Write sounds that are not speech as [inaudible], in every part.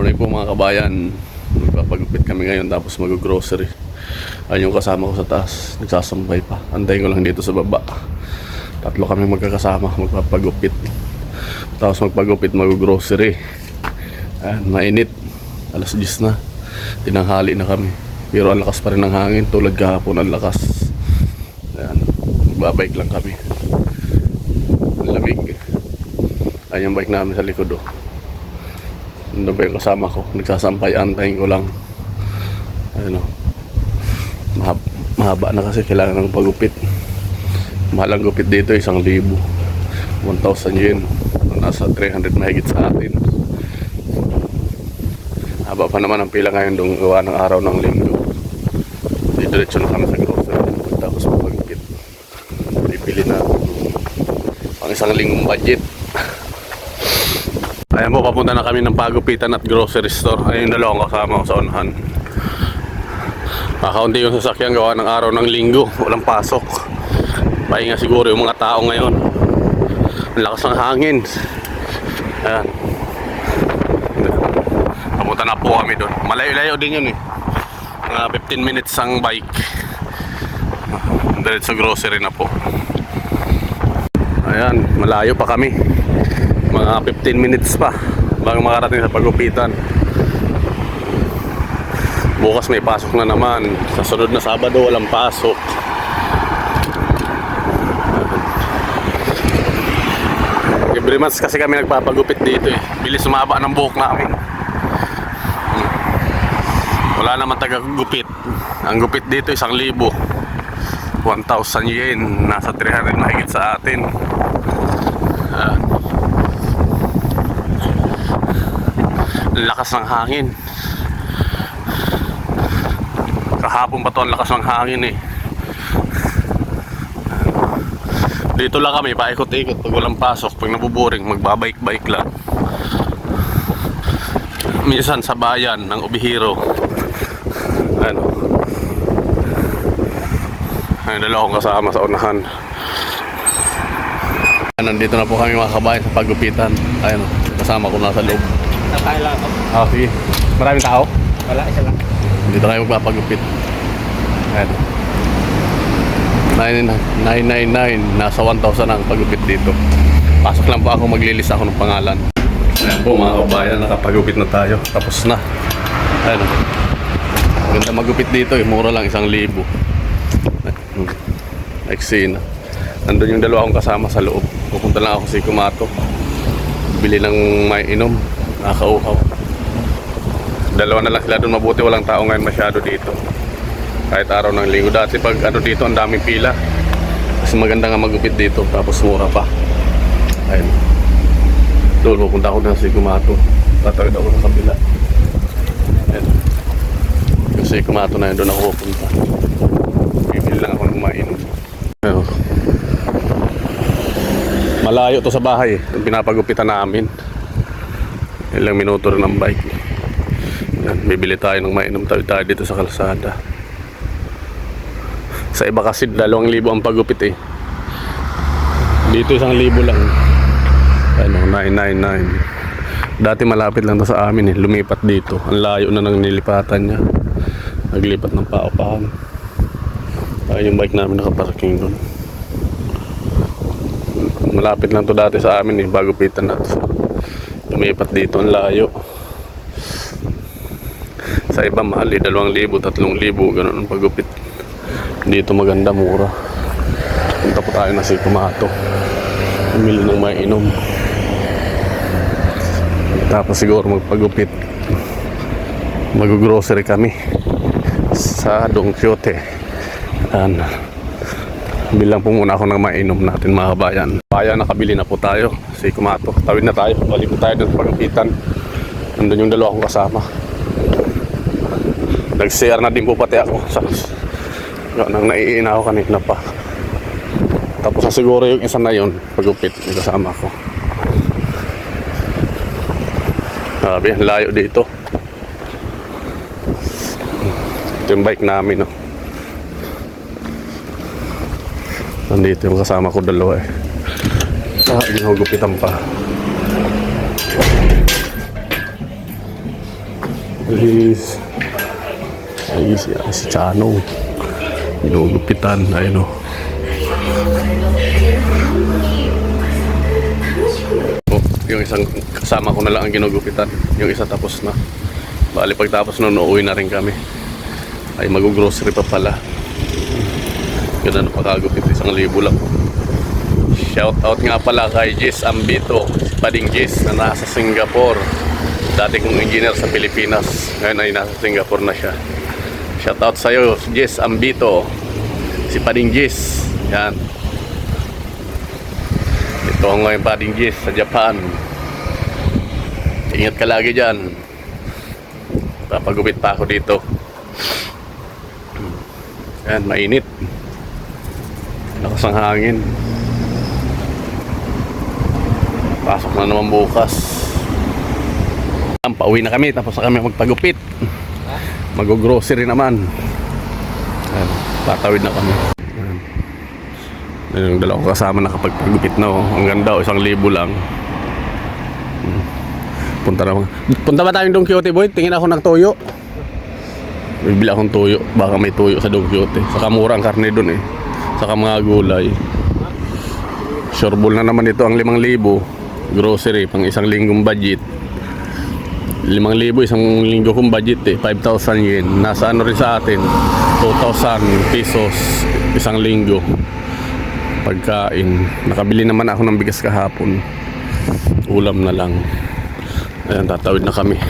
morning po mga kabayan. Magpapagupit kami ngayon tapos mag-grocery. Ayun yung kasama ko sa taas. Nagsasambay pa. Antayin ko lang dito sa baba. Tatlo kami magkakasama. Magpapagupit. Tapos magpagupit, mag-grocery. Ayan, mainit. Alas 10 na. Tinanghali na kami. Pero ang lakas pa rin ng hangin. Tulad kahapon ang lakas. Ayan. Magbabike lang kami. Lamig. Ayan yung bike namin sa likod oh. Ano ba yung kasama ko? Nagsasampay, antayin ko lang. Ayun o. Mahaba, mahaba na kasi kailangan ng pagupit. Mahal ang gupit dito, isang libo. 1,000 yen. Nasa 300 mahigit sa atin. Haba pa naman ang pila ngayon dong gawa ng araw ng linggo. Didiretso na kami sa grocery. Tapos pagupit. Bibili na pang isang linggong budget. Ayan po, papunta na kami ng pagupitan at grocery store. Ayun yung dalawang kasama ko sa unahan. Makaunti yung sasakyan gawa ng araw ng linggo. Walang pasok. Pahinga siguro yung mga tao ngayon. Ang lakas ng hangin. Ayan. Papunta na po kami doon. Malayo-layo din yun eh. Mga 15 minutes ang bike. Diretso grocery na po. Ayan, malayo pa kami mga 15 minutes pa bago makarating sa pagupitan bukas may pasok na naman. Sa sunod na Sabado walang pasok. Every months kasi kami nagpapagupit dito eh. Bilis sumaba ng buhok namin. Wala naman taga-gupit. Ang gupit dito isang libo. 1,000 yen. Nasa 300 mahigit sa atin Ah. Ang lakas ng hangin. Kahapon pa to ang lakas ng hangin eh. Dito lang kami, paikot-ikot pag walang pasok. Pag nabuboring, magbabike-bike lang. Minsan sa bayan ng Ubihiro. Ano? Ay, dalawa akong kasama sa unahan. Nandito na po kami mga kabayan sa pagupitan. Ayun, kasama ko nasa loob. Nakain lang ako. Ah, sige. Maraming tao? Wala, isa lang. Dito tayo magpapagupit. Ayan. 999 nasa 1,000 ang pagupit dito. Pasok lang po ako, maglilis ako ng pangalan. Ayan po mga kabayan, nakapagupit na tayo. Tapos na. Ayan. Maganda magupit dito eh, mura lang isang libo. Eksena. Nandun yung dalawa akong kasama sa loob. Pupunta lang ako sa Kumato. Bili ng may inom. Nakakauhaw. Dalawa na lang sila doon. Mabuti walang tao ngayon masyado dito. Kahit araw ng linggo. Dati pag ano dito, ang daming pila. Kasi maganda nga magupit dito. Tapos mura pa. Ayun. Doon, pupunta ako na sa Kumato. Tatawid ako sa kabila. Ayun. Sa Kumato na yun, doon ako pupunta. Bibili lang ako ng mainom. Ayun. Malayo to sa bahay. eh. Pinapagupitan namin. Ilang minuto rin ng bike. Yan, bibili tayo ng mainom tayo tayo dito sa kalsada. Sa iba kasi dalawang libo ang pagupit eh. Dito isang libo lang. Ano, 999. Dati malapit lang to sa amin eh. Lumipat dito. Ang layo na ng nilipatan niya. Naglipat ng paupahan. Ayun yung bike namin nakaparking doon. Malapit lang to dati sa amin eh. Bago pitan na to. Lumipat dito. Ang layo. Sa iba mahal eh. Dalawang libo, tatlong libo. Ganun ang pagupit. Dito maganda, mura. Punta po tayo na si Kumato. Umili ng may inom. Tapos siguro magpagupit. Mag-grocery kami sa Don Quixote. Yan. Bilang po muna ako ng mainom natin mga kabayan. Bayan, nakabili na po tayo. Si Kumato. Tawid na tayo. Balik tayo doon sa pagkapitan. Nandun yung dalawa kong kasama. Nag-share na din po pati ako. Sa, yun, ang naiina ako kanina pa. Tapos na siguro yung isa na yun. Pagupit. Yung kasama ko. Ang layo dito. Ito yung bike namin, no. Nandito yung kasama ko dalawa eh. Ah, ginugupitan pa. Is, ay, si, si Chano. Ginugupitan. Ayun o. Oh, yung isang kasama ko na lang ang ginugupitan. Yung isa tapos na. Bali pagtapos nun, uuwi na rin kami. Ay mag-grocery pa pala. Ganda na. Isang libo lang. Shout out nga pala kay Jess Ambito, si Pading Jess na nasa Singapore. Dati kong engineer sa Pilipinas, ngayon ay nasa Singapore na siya. Shout out sa iyo, Jess Ambito, si Pading Jess. Yan. Ito ang ngayon Pading Jess sa Japan. Ingat ka lagi dyan. Papagupit pa ako dito. Yan, mainit. Lakas ang hangin. Pasok na naman bukas. Pauwi na kami tapos na kami magpagupit. Mag-grocery naman. Ayan, tatawid na kami. Ayan. Yung dalawang kasama nakapagpagupit na oh. Ang ganda oh, isang libo lang. Hmm. Punta naman. Punta ba tayong Don Quixote boy? Tingin ako ng toyo. Bibili akong toyo. Baka may toyo sa Don Quixote. Saka mura ang karne doon eh. Saka mga gulay. Sureball na naman ito ang 5,000 grocery pang isang linggong budget. 5,000 isang linggo kong budget eh. 5,000 yen. Nasa ano rin sa atin? 2,000 pesos isang linggo. Pagkain. Nakabili naman ako ng bigas kahapon. Ulam na lang. Ayan tatawid na kami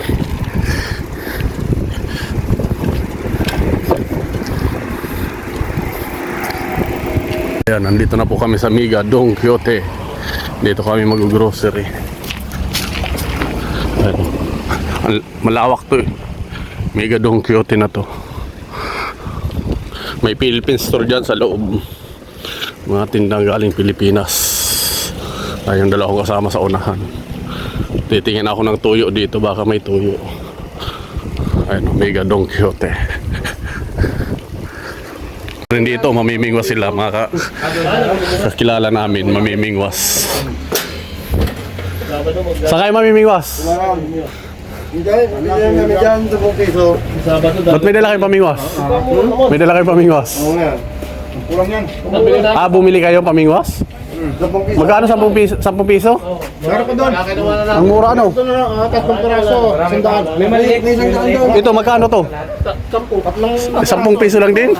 Ayan, nandito na po kami sa Miga, Don Quixote. Dito kami mag-grocery. Malawak to eh. Mega Don Quixote na to. May Philippine store dyan sa loob. Mga tindang galing Pilipinas. Ay, yung dalawa ko kasama sa unahan. Titingin ako ng tuyo dito, baka may tuyo. Ayun, Mega Don Quixote. Rin dito, mamimingwas sila, mga ka kakilala namin, mamimingwas. Saan kayo mamimingwas? Hindi, bigyan kami dyan, 10 piso. Ba't may dala kayong pamingwas? May dala kayong pamingwas? Oo nga. Kulang yan. Ah, bumili kayo pamingwas? 10 piso. Magkano 10 piso? 10 piso? Meron ko doon. Ang mura ano? Ito na lang, ah, tatlong piraso. Sandaan. May maliit na isang daan doon. Ito, magkano to? Tatlong 10 piso lang din?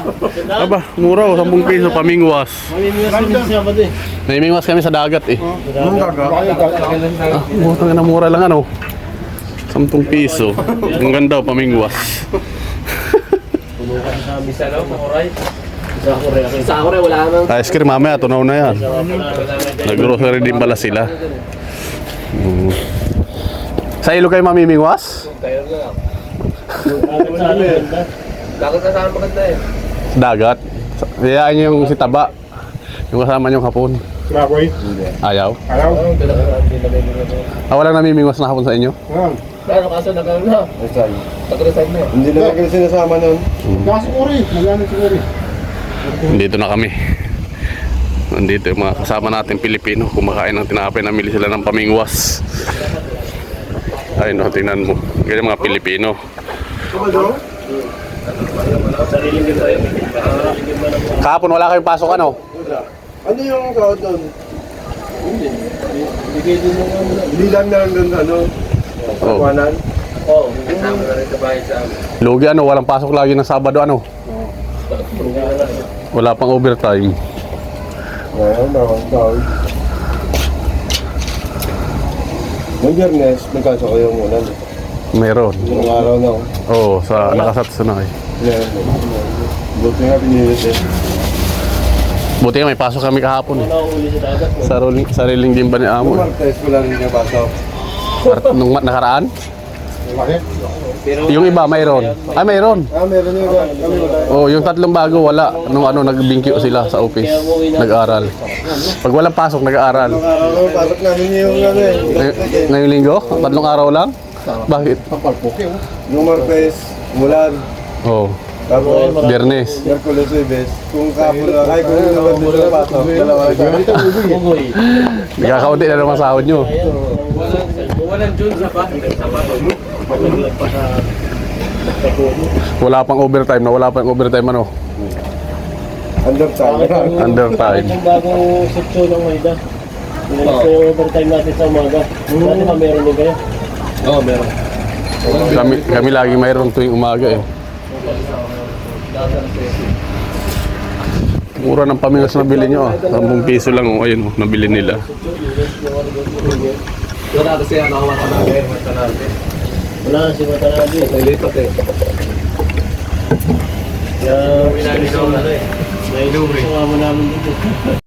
Aba, mura oh, 10 piso pamingwas. Namimingwas kami sa dagat eh. Anong gaga? Ah, mura na mura lang ano. 10 piso. Ang ganda oh, pamingwas. Sa ako rin, wala nang Ice cream mamaya, tunaw na yan. Nag-grocery din pala sila. Mm. Sa ilo kayo mamimingwas? Bakit ka saan maganda eh? Dagat. Hayaan niyo yung si Taba. Yung kasama niyong hapon. Baboy. Ayaw. Araw. Ah, walang namimingwas na hapon sa inyo? Yan. Ano kaso nagano na? Pag-resign na. Hindi na kayo sinasama nun. Kasiguri. Magano siguri. Dito na kami. Nandito yung mga kasama natin Pilipino. Kumakain ng tinapay. Namili sila ng pamingwas. Ay no, tingnan mo. Ganyan mga Pilipino. Kahapon wala kayong pasok ano? Ano yung sahod doon? Hindi lang na ano. Oh. Kawanan. Oo, kasama na rin sa bahay sa amin. Lugi ano, walang pasok lagi ng Sabado ano? Wala pang overtime. Noong biyernes, nagkaso kayo muna. Meron. Ilang araw na ako. Oo, oh, sa nakasatsunay. Yan. Buti nga pinilit eh. Buti nga may pasok kami kahapon eh. Sariling, sariling din ba ni Amo? eh. Martes ko lang yung nabasa. Ar- Nung ma- nakaraan? Bakit? Yung iba mayroon. Ay mayroon. Ah, meron yung iba. Kami wala. Oh, yung tatlong bago wala. Nung ano nagbingkyo sila sa office. Nag-aral. Pag walang pasok, nag-aaral. Nung araw ko, pasok namin yung ano eh. Ngay- ngayong linggo? Tatlong araw lang? Bakit? Nung Martes, mulan. Oh, Tapos, Biyernes. Merkules, Webes. Kung kapon na, ay kung yung naman dito pasok, dalawa ito. Ugoy. Nagkakaunti na naman sahod nyo. Walang June sa ba? Sa ba? Wala pang overtime na, wala pang overtime ano. Undertime. Undertime. Bakit yung bagong section ng Maida? Yung overtime natin sa umaga. Dati ba meron din kayo? Oo, meron. Kami, kami lagi mayroon tuwing umaga eh. Mura ng pamingas na bili nyo ah. 10 piso lang oh. Ayun oh, nabili nila. Wala kasi ano, wala natin. Wala. Wala, si Watanabe. May lipat eh. Kaya, Pinalinaw na eh. may kasama namin dito.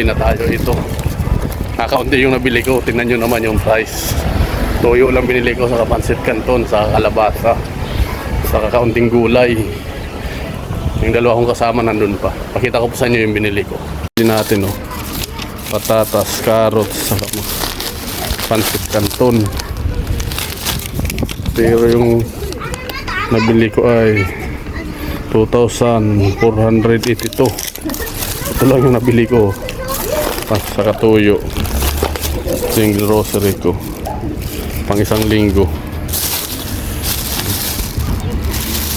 Nakabili na tayo ito. Nakaunti yung nabili ko. Tingnan nyo naman yung price. Toyo lang binili ko sa Kapansit Canton, sa kalabasa. Sa kakaunting gulay. Yung dalawa kong kasama nandun pa. Pakita ko po sa inyo yung binili ko. Bili natin oh. Patatas, carrots, mo- Pansit Canton. Pero yung nabili ko ay 2,482. Ito lang yung nabili ko. Pas sa katuyo. Ito yung grocery ko. Pang isang linggo.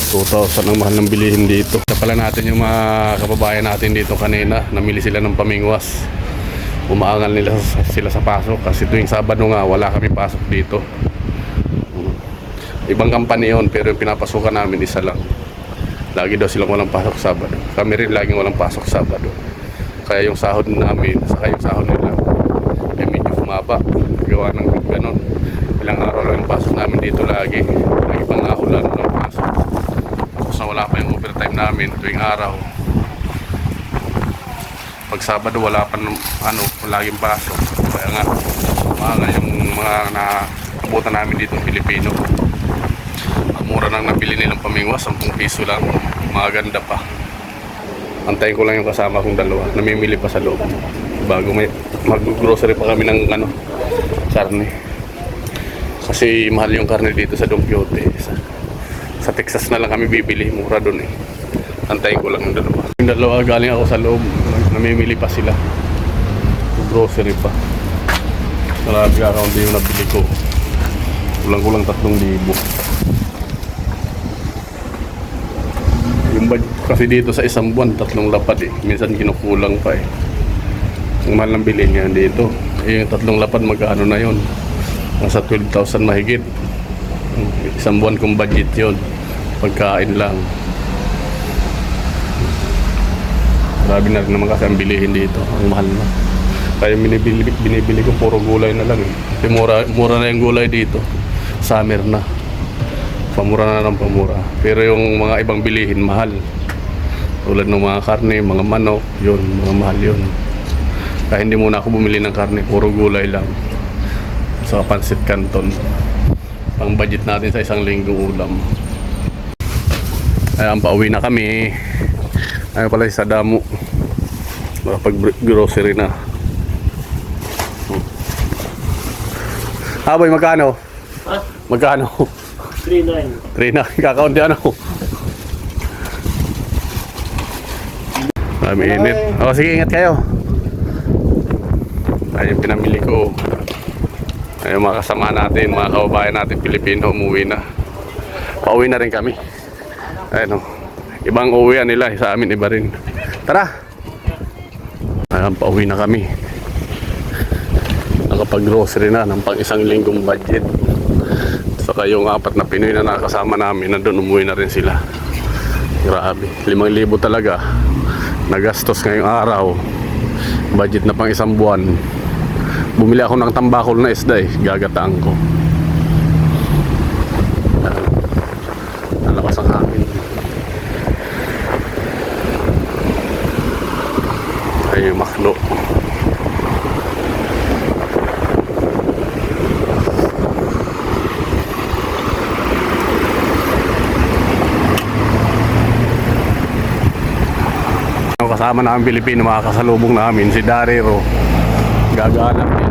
2,000 ang mahal ng bilihin dito. Sa pala natin yung mga kababayan natin dito kanina. Namili sila ng pamingwas. Umaangal nila sila sa pasok kasi tuwing Sabado nga wala kami pasok dito. Ibang company yon pero yung pinapasukan namin isa lang. Lagi daw silang walang pasok Sabado. Kami rin laging walang pasok Sabado. Kaya yung sahod namin, saka yung sahod nila, ay medyo bumaba. Gawa ng ganon. Ilang araw lang yung pasok namin dito lagi. Lagi pang ulan, walang pasok. Tapos na wala pa yung overtime namin tuwing araw. Pag Sabado wala pa ano, laging pasok. Kaya nga, maaga yung mga naabutan namin dito Pilipino. Ang mura nang nabili nilang pamingwas, 10 piso lang. Maganda pa. Antayin ko lang yung kasama kong dalawa. Namimili pa sa loob. Bago may mag-grocery pa kami ng ano, karne. Kasi mahal yung karne dito sa Don Quixote. Sa, sa Texas na lang kami bibili. Mura doon eh. Antayin ko lang yung dalawa. Yung dalawa galing ako sa loob. Namimili pa sila. Grocery pa. Talaga kaunti yung nabili ko. Kulang-kulang 3,000. Kasi dito sa isang buwan, tatlong lapad eh. Minsan kinukulang pa eh. Ang mahal ng bilhin nga dito. Eh, yung tatlong lapad, magkano na yon Nasa 12,000 mahigit. Isang buwan kong budget yon Pagkain lang. Grabe na rin naman kasi ang bilihin dito. Ang mahal na. Kaya binibili, binibili ko puro gulay na lang eh. Kasi mura, mura na yung gulay dito. Summer na. Pamura na ng pamura. Pero yung mga ibang bilihin, mahal. Tulad ng mga karne, mga manok, yun, mga mahal yun. Kaya hindi muna ako bumili ng karne, puro gulay lang. Sa pansit canton. Pang budget natin sa isang linggong ulam. Ayan, pauwi na kami. Ayaw pala sa damo. Makapag-grocery na. Ah, boy, magkano? Ha? Magkano? 3-9. Three na, kakaunti ano. Marami init. O, sige, ingat kayo. Ayun, pinamili ko. Ayun, mga kasama natin, mga kababayan natin, Pilipino, umuwi na. Pauwi na rin kami. Ayun, o. Ibang uwian nila, sa amin iba rin. Tara! Ayun, pauwi na kami. Nakapag-grocery na ng pang isang linggong budget. Saka yung apat na Pinoy na nakasama namin, nandun umuwi na rin sila. Grabe. Limang libo talaga. Nagastos ngayong araw. Budget na pang isang buwan. Bumili ako ng tambakol na isda eh. Gagataan ko. Ayan. Ang lakas ang hangin. Ayun yung maklo. Ang kasama namin Pilipino, mga kasalubong namin, si Darero. Gaganap din.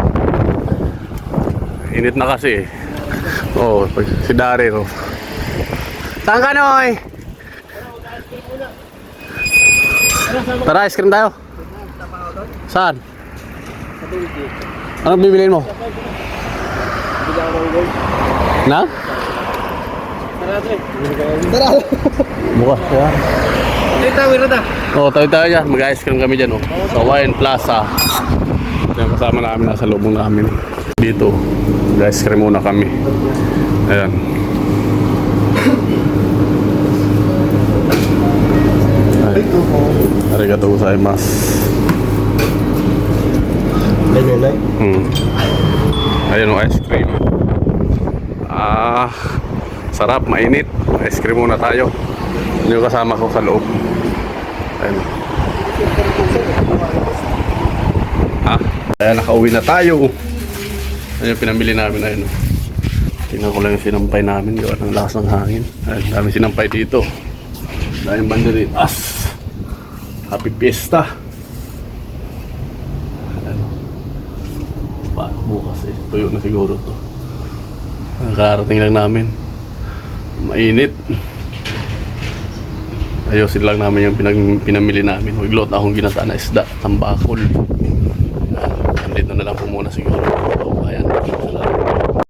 Init na kasi. Oo, oh, si Darero. Saan ka, Noy? Tara, ice cream tayo. Saan? Anong bibilin mo? Na? Tara, Dre. [laughs] Bukas ya. Wala na. Oo, tayo tayo dyan. Mag-ice cream kami dyan, oh. Sa Wine Plaza. Yung kasama namin, nasa lubong namin. Dito, mag-ice cream muna kami. Ayan. Ay, arigato gozaimasu. Hmm. Ayan yung ice cream. Ah, sarap, mainit. Ice cream muna tayo. Yun yung kasama ko sa loob. Ayan. Ah, ayan, nakauwi na tayo. Ayan yung pinamili namin. Ayan. oh. Tingnan ko lang yung sinampay namin. Gawa ng lakas ng hangin. Ayan, dami sinampay dito. Dahil banderitas. Happy Fiesta. Ayan. Paano bukas eh. Tuyo na siguro to. Nakarating lang namin. Mainit. Ayusin lang namin yung pinag, pinamili namin. Huwag na akong ginata na isda. Tambakol. Yan. Nandito na lang po muna siguro. Kabayan.